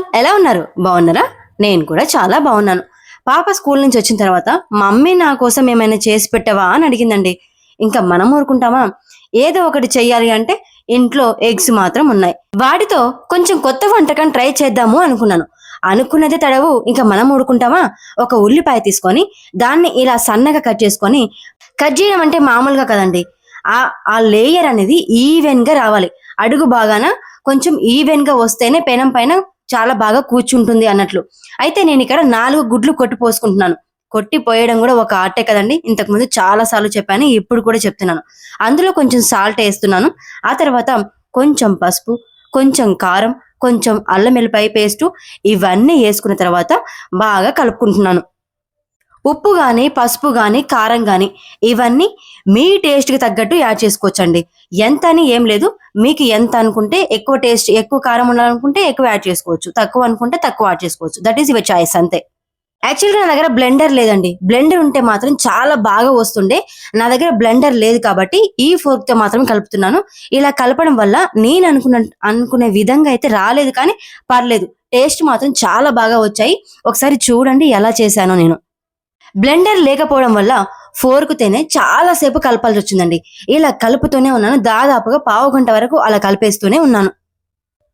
All ఎలా ఉన్నారు? బాగున్నారా? నేను కూడా చాలా బాగున్నాను. పాప స్కూల్ నుంచి వచ్చిన తర్వాత మమ్మీ నా కోసం ఏమైనా చేసి పెట్టవా? అని అడిగిందండి. ఇంకా మనం ఊరుకుంటామా? ఏదో ఒకటి చెయ్యాలి అంటే ఇంట్లో ఎగ్స్ మాత్రం ఉన్నాయి. వాటితో కొంచెం కొత్త వంటకం ట్రై చేద్దాము అనుకున్నాను. అనుకున్నదే తడవు. ఇంకా మనం ఊరుకుంటామా? ఒక ఉల్లిపాయ తీసుకొని దాన్ని ఇలా సన్నగా కట్ చేసుకొని కట్ చేయడం అంటే మామూలుగా కదండి. ఆ ఆ లేయర్ అనేది ఈవెన్గా రావాలి. అడుగు బాగాన కొంచెం ఈవెన్గా వస్తేనే పెనం పైన చాలా బాగా కూర్చుంటుంది అన్నట్లు. అయితే నేను ఇక్కడ నాలుగు గుడ్లు కొట్టి పోసుకుంటున్నాను. కొట్టి పోయడం కూడా ఒక ఆర్టే కదండి. ఇంతకు ముందు చాలా సార్లు చెప్పాను ఇప్పుడు కూడా చెప్తున్నాను. అందులో కొంచెం సాల్ట్ వేస్తున్నాను. ఆ తర్వాత కొంచెం పసుపు కొంచెం కారం కొంచెం అల్లం వెల్లిపాయ పేస్టు ఇవన్నీ వేసుకున్న తర్వాత బాగా కలుపుకుంటున్నాను. ఉప్పు కానీ పసుపు కానీ కారం కానీ ఇవన్నీ మీ టేస్ట్కి తగ్గట్టు యాడ్ చేసుకోవచ్చండి. ఎంత అని ఏం లేదు. మీకు ఎంత అనుకుంటే ఎక్కువ టేస్ట్ ఎక్కువ కారం ఉండాలనుకుంటే ఎక్కువ యాడ్ చేసుకోవచ్చు. తక్కువ అనుకుంటే తక్కువ యాడ్ చేసుకోవచ్చు. దట్ ఈస్ యువర్ చాయిస్ అంతే. యాక్చువల్గా నా దగ్గర బ్లెండర్ లేదండి. బ్లెండర్ ఉంటే మాత్రం చాలా బాగా వస్తుండే. నా దగ్గర బ్లెండర్ లేదు కాబట్టి ఈ ఫోర్క్తో మాత్రం కలుపుతున్నాను. ఇలా కలపడం వల్ల నేను అనుకున్న అనుకునే విధంగా అయితే రాలేదు కానీ పర్లేదు. టేస్ట్ మాత్రం చాలా బాగా వచ్చాయి. ఒకసారి చూడండి ఎలా చేశానో నేను. బ్లెండర్ లేకపోవడం వల్ల ఫోర్కుతేనే చాలా సేపు కలపాల్సి వచ్చిందండి. ఇలా కలుపుతూనే ఉన్నాను. దాదాపుగా పావు గంట వరకు అలా కలిపేస్తూనే ఉన్నాను.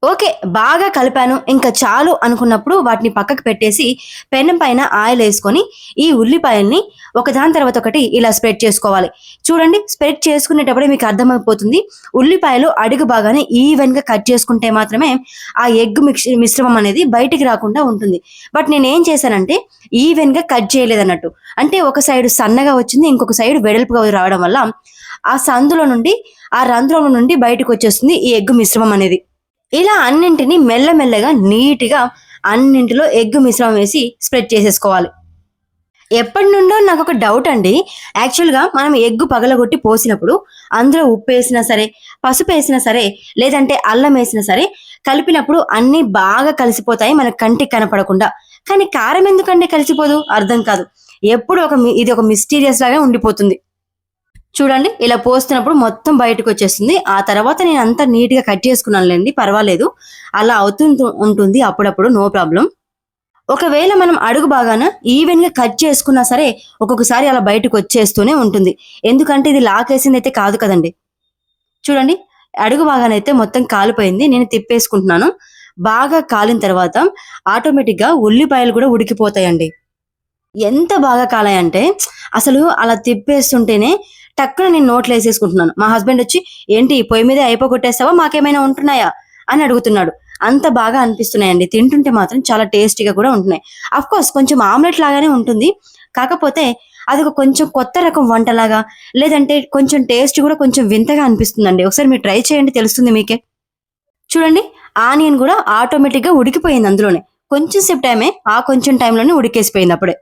ఓకే బాగా కలిపాను. ఇంకా చాలు అనుకున్నప్పుడు వాటిని పక్కకు పెట్టేసి పెనం పైన ఆయిల్ వేసుకొని ఈ ఉల్లిపాయల్ని ఒకదాని తర్వాత ఒకటి ఇలా స్ప్రెడ్ చేసుకోవాలి. చూడండి స్ప్రెడ్ చేసుకునేటప్పుడే మీకు అర్థమైపోతుంది. ఉల్లిపాయలు అడుగు బాగానే ఈవెన్గా కట్ చేసుకుంటే మాత్రమే ఆ ఎగ్ మిక్స్ మిశ్రమం అనేది బయటికి రాకుండా ఉంటుంది. బట్ నేను ఏం చేశానంటే ఈవెన్గా కట్ చేయలేదు అన్నట్టు అంటే ఒక సైడ్ సన్నగా వచ్చింది ఇంకొక సైడ్ వెడల్పుగా రావడం వల్ల ఆ సందులో నుండి ఆ రంధ్రంలో నుండి బయటకు వచ్చేస్తుంది ఈ ఎగ్ మిశ్రమం అనేది. ఇలా అన్నింటిని మెల్లమెల్లగా నీట్గా అన్నింటిలో ఎగ్ మిశ్రమం వేసి స్ప్రెడ్ చేసేసుకోవాలి. ఎప్పటి నుండో నాకు ఒక డౌట్ అండి. యాక్చువల్గా మనం ఎగ్గు పగలగొట్టి పోసినప్పుడు అందులో ఉప్పు వేసినా సరే పసుపు వేసినా సరే లేదంటే అల్లం వేసినా సరే కలిపినప్పుడు అన్నీ బాగా కలిసిపోతాయి మన కంటికి కనపడకుండా. కానీ కారం ఎందుకంటే కలిసిపోదు? అర్థం కాదు. ఎప్పుడు ఒక మి- ఇది ఒక మిస్టీరియస్ లాగా ఉండిపోతుంది. చూడండి ఇలా పోస్తున్నప్పుడు మొత్తం బయటకు వచ్చేస్తుంది. ఆ తర్వాత నేను అంతా నీట్గా కట్ చేసుకున్నానులేండి పర్వాలేదు. అలా అవుతుంటూ ఉంటుంది అప్పుడప్పుడు నో ప్రాబ్లం. ఒకవేళ మనం అడుగు బాగాన ఈవెన్గా కట్ చేసుకున్నా సరే ఒక్కొక్కసారి అలా బయటకు వచ్చేస్తూనే ఉంటుంది. ఎందుకంటే ఇది లాకేసింది అయితే కాదు కదండి. చూడండి అడుగు బాగానైతే మొత్తం కాలిపోయింది నేను తిప్పేసుకుంటున్నాను. బాగా కాలిన తర్వాత ఆటోమేటిక్గా ఉల్లిపాయలు కూడా ఉడికిపోతాయండి. ఎంత బాగా కాలాయంటే అసలు అలా తిప్పేస్తుంటేనే టక్కున నేను నోట్లో వేసేసుకుంటున్నాను. మా హస్బెండ్ వచ్చి ఏంటి పొయ్యి మీద అయిపోగొట్టేస్తావా? మాకేమైనా ఉంటున్నాయా? అని అడుగుతున్నాడు. అంత బాగా అనిపిస్తున్నాయండి. తింటుంటే మాత్రం చాలా టేస్టీగా కూడా ఉంటున్నాయి. అఫ్ కోర్స్ కొంచెం ఆమ్లెట్ లాగానే ఉంటుంది. కాకపోతే అది ఒక కొంచెం కొత్త రకం వంటలాగా లేదంటే కొంచెం టేస్ట్ కూడా కొంచెం వింతగా అనిపిస్తుందండి. ఒకసారి మీరు ట్రై చేయండి తెలుస్తుంది మీకే. చూడండి ఆనియన్ కూడా ఆటోమేటిక్గా ఉడికిపోయింది అందులోనే. కొంచెం సేపు టైమే ఆ కొంచెం టైంలోనే ఉడికేసిపోయింది అప్పుడే.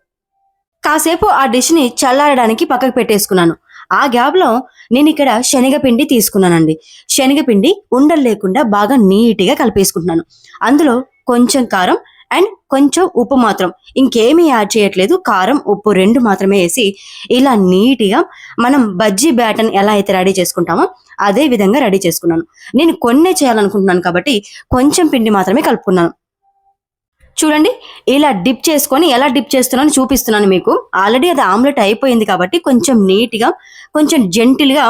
కాసేపు ఆ డిష్ని చల్లారడానికి పక్కకు పెట్టేసుకున్నాను. ఆ గ్యాప్లో నేను ఇక్కడ శనగపిండి తీసుకున్నానండి. శనగపిండి ఉండలు లేకుండా బాగా నీట్గా కలిపేసుకుంటున్నాను. అందులో కొంచెం కారం అండ్ కొంచెం ఉప్పు మాత్రం. ఇంకేమీ యాడ్ చేయట్లేదు. కారం ఉప్పు రెండు మాత్రమే వేసి ఇలా నీట్గా మనం బజ్జీ బ్యాటన్ ఎలా అయితే రెడీ చేసుకుంటామో అదే విధంగా రెడీ చేసుకున్నాను. నేను కొన్నే చేయాలనుకుంటున్నాను కాబట్టి కొంచెం పిండి మాత్రమే కలుపుకున్నాను. చూడండి ఇలా డిప్ చేసుకొని ఎలా డిప్ చేస్తున్నాను చూపిస్తున్నాను మీకు. ఆల్రెడీ అది ఆమ్లెట్ అయిపోయింది కాబట్టి కొంచెం నీట్గా కొంచెం జెంటిల్గా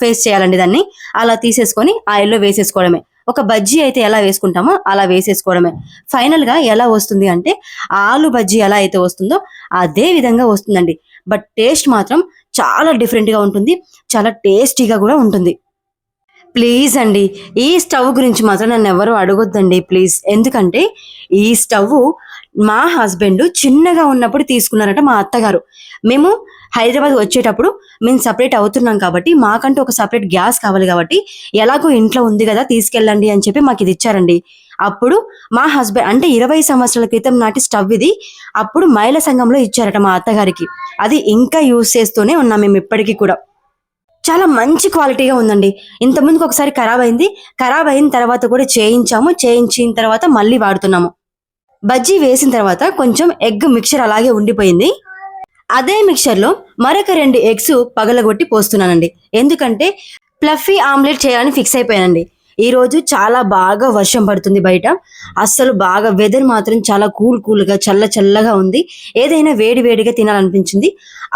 ఫేస్ చేయాలండి దాన్ని. అలా తీసేసుకొని ఆయిల్లో వేసేసుకోవడమే. ఒక బజ్జీ అయితే ఎలా వేసుకుంటామో అలా వేసేసుకోవడమే. ఫైనల్గా ఎలా వస్తుంది అంటే ఆలు బజ్జీ ఎలా అయితే వస్తుందో అదే విధంగా వస్తుందండి. బట్ టేస్ట్ మాత్రం చాలా డిఫరెంట్గా ఉంటుంది. చాలా టేస్టీగా కూడా ఉంటుంది. ప్లీజ్ అండి ఈ స్టవ్ గురించి మాత్రం నన్ను ఎవరు అడగొద్దండి ప్లీజ్. ఎందుకంటే ఈ స్టవ్ మా హస్బెండ్ చిన్నగా ఉన్నప్పుడు తీసుకున్నారట మా అత్తగారు. మేము హైదరాబాద్ వచ్చేటప్పుడు మేము సపరేట్ అవుతున్నాం కాబట్టి మాకంటూ ఒక సపరేట్ గ్యాస్ కావాలి కాబట్టి ఎలాగో ఇంట్లో ఉంది కదా తీసుకెళ్ళండి అని చెప్పి మాకు ఇది ఇచ్చారండి. అప్పుడు మా హస్బెండ్ అంటే ఇరవై సంవత్సరాల క్రితం నాటి స్టవ్ ఇది అప్పుడు మహిళా సంఘంలో ఇచ్చారట మా అత్తగారికి. అది ఇంకా యూజ్ చేస్తూనే ఉన్నాం మేము ఇప్పటికీ కూడా. చాలా మంచి క్వాలిటీగా ఉందండి. ఇంతకుముందుకు ఒకసారి ఖరాబ్ అయింది. ఖరాబ్ అయిన తర్వాత కూడా చేయించాము. చేయించిన తర్వాత మళ్ళీ వాడుతున్నాము. బజ్జీ వేసిన తర్వాత కొంచెం ఎగ్ మిక్చర్ అలాగే ఉండిపోయింది. అదే మిక్చర్లో మరొక రెండు ఎగ్స్ పగలగొట్టి పోస్తున్నానండి. ఎందుకంటే ప్లఫీ ఆమ్లెట్ చేయాలని ఫిక్స్ అయిపోయానండి. ఈరోజు చాలా బాగా వర్షం పడుతుంది బయట. అస్సలు బాగా వెదర్ మాత్రం చాలా కూల్ కూల్గా చల్ల చల్లగా ఉంది. ఏదైనా వేడి వేడిగా తినాలనిపించింది.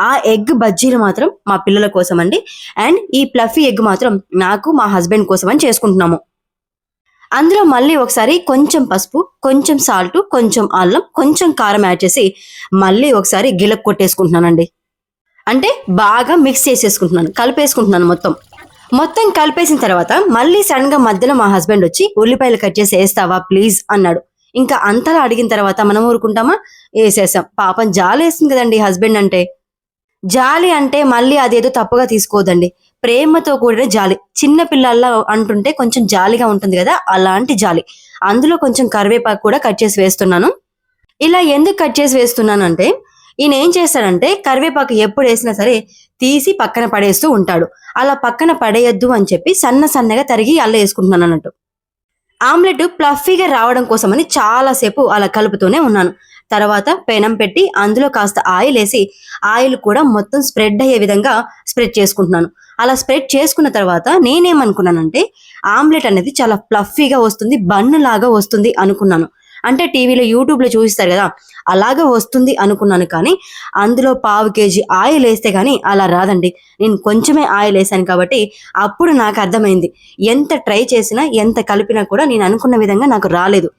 ఆ ఎగ్ బజ్జీలు మాత్రం మా పిల్లల కోసం అండి అండ్ ఈ ప్లఫీ ఎగ్ మాత్రం నాకు మా హస్బెండ్ కోసం అని చేసుకుంటున్నాము. అందులో మళ్ళీ ఒకసారి కొంచెం పసుపు కొంచెం సాల్ట్ కొంచెం అల్లం కొంచెం కారం యాడ్ చేసి మళ్ళీ ఒకసారి గిలక్ కొట్టేసుకుంటున్నానండి. అంటే బాగా మిక్స్ చేసేసుకుంటున్నాను కలిపేసుకుంటున్నాను మొత్తం. మొత్తం కలిపేసిన తర్వాత మళ్ళీ సడన్గా మధ్యలో మా హస్బెండ్ వచ్చి ఉల్లిపాయలు కట్ చేసి వేస్తావా ప్లీజ్ అన్నాడు. ఇంకా అంతలా అడిగిన తర్వాత మనం ఊరుకుంటామా? వేసేసాం పాపం జాలి వేస్తుంది కదండి హస్బెండ్ అంటే. జాలి అంటే మళ్ళీ అదేదో తప్పుగా తీసుకోదండి. ప్రేమతో కూడిన జాలి. చిన్న పిల్లల్లా అంటుంటే కొంచెం జాలిగా ఉంటుంది కదా అలాంటి జాలి. అందులో కొంచెం కరివేపాకు కూడా కట్ చేసి వేస్తున్నాను. ఇలా ఎందుకు కట్ చేసి వేస్తున్నాను అంటే ఈయన ఏం చేస్తాడంటే కరివేపాకు ఎప్పుడు వేసినా సరే తీసి పక్కన పడేస్తూ ఉంటాడు. అలా పక్కన పడేయద్దు అని చెప్పి సన్న సన్నగా తరిగి అల్ల వేసుకుంటున్నాను అన్నట్టు. ఆమ్లెట్ ప్లఫీగా రావడం కోసమని చాలాసేపు అలా కలుపుతూనే ఉన్నాను. తర్వాత పెనం పెట్టి అందులో కాస్త ఆయిల్ వేసి ఆయిల్ కూడా మొత్తం స్ప్రెడ్ అయ్యే విధంగా స్ప్రెడ్ చేసుకుంటున్నాను. అలా స్ప్రెడ్ చేసుకున్న తర్వాత నేనేమనుకున్నానంటే ఆమ్లెట్ అనేది చాలా ఫ్లఫీగా వస్తుంది బన్ను లాగా వస్తుంది అనుకున్నాను. అంటే టీవీలో యూట్యూబ్లో చూపిస్తారు కదా. అలాగే వస్తుంది అనుకున్నాను కానీ అందులో పావు కేజీ ఆయిల్ వేస్తే కానీ అలా రాదండి. నేను కొంచెమే ఆయిల్ వేసాను కాబట్టి అప్పుడు నాకు అర్థమైంది. ఎంత ట్రై చేసినా ఎంత కలిపినా కూడా నేను అనుకున్న విధంగా నాకు రాలేదు.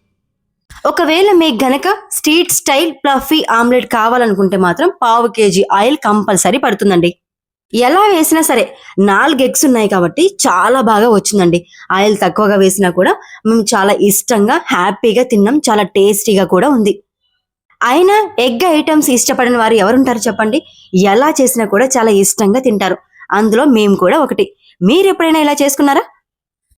ఒకవేళ మీకు గనక స్ట్రీట్ స్టైల్ ప్లఫీ ఆమ్లెట్ కావాలనుకుంటే మాత్రం పావు కేజీ ఆయిల్ కంపల్సరీ పడుతుందండి. ఎలా వేసినా సరే నాలుగు ఎగ్స్ ఉన్నాయి కాబట్టి చాలా బాగా వచ్చిందండి. ఆయిల్ తక్కువగా వేసినా కూడా మేము చాలా ఇష్టంగా హ్యాపీగా తిన్నాం. చాలా టేస్టీగా కూడా ఉంది. అయినా ఎగ్ ఐటమ్స్ ఇష్టపడిన వారు ఎవరుంటారు చెప్పండి? ఎలా చేసినా కూడా చాలా ఇష్టంగా తింటారు. అందులో మేము కూడా ఒకటి. మీరు ఎప్పుడైనా ఇలా చేసుకున్నారా?